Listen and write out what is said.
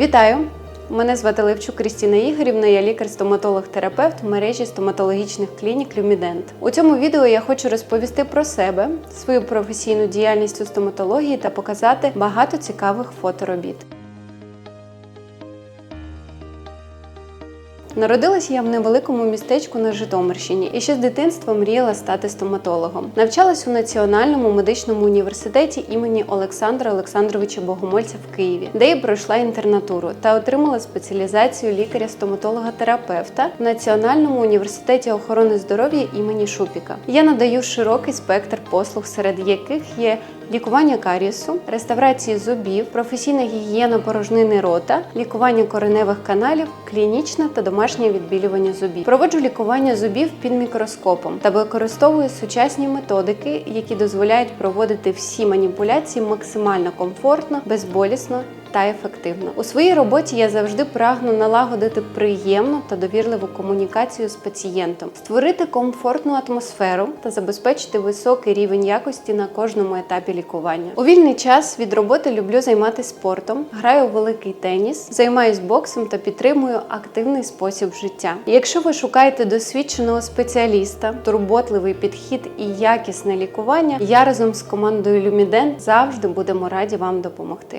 Вітаю! Мене звати Левчук Крістіна Ігорівна, я лікар-стоматолог-терапевт в мережі стоматологічних клінік Люмідент. У цьому відео я хочу розповісти про себе, свою професійну діяльність у стоматології та показати багато цікавих фоторобіт. Народилася я в невеликому містечку на Житомирщині і ще з дитинства мріяла стати стоматологом. Навчалась у Національному медичному університеті імені Олександра Олександровича Богомольця в Києві, де і пройшла інтернатуру та отримала спеціалізацію лікаря-стоматолога-терапевта в Національному університеті охорони здоров'я імені Шупіка. Я надаю широкий спектр послуг, серед яких є лікування карісу, реставрації зубів, професійна гігієна порожнини рота, лікування кореневих каналів, клінічне та домашнє відбілювання зубів. Проводжу лікування зубів під мікроскопом та використовую сучасні методики, які дозволяють проводити всі маніпуляції максимально комфортно, безболісно. Та ефективно у своїй роботі я завжди прагну налагодити приємну та довірливу комунікацію з пацієнтом, створити комфортну атмосферу та забезпечити високий рівень якості на кожному етапі лікування. У вільний час від роботи люблю займатися спортом, граю у великий теніс, займаюсь боксом та підтримую активний спосіб життя. Якщо ви шукаєте досвідченого спеціаліста, турботливий підхід і якісне лікування, я разом з командою Люміден завжди будемо раді вам допомогти.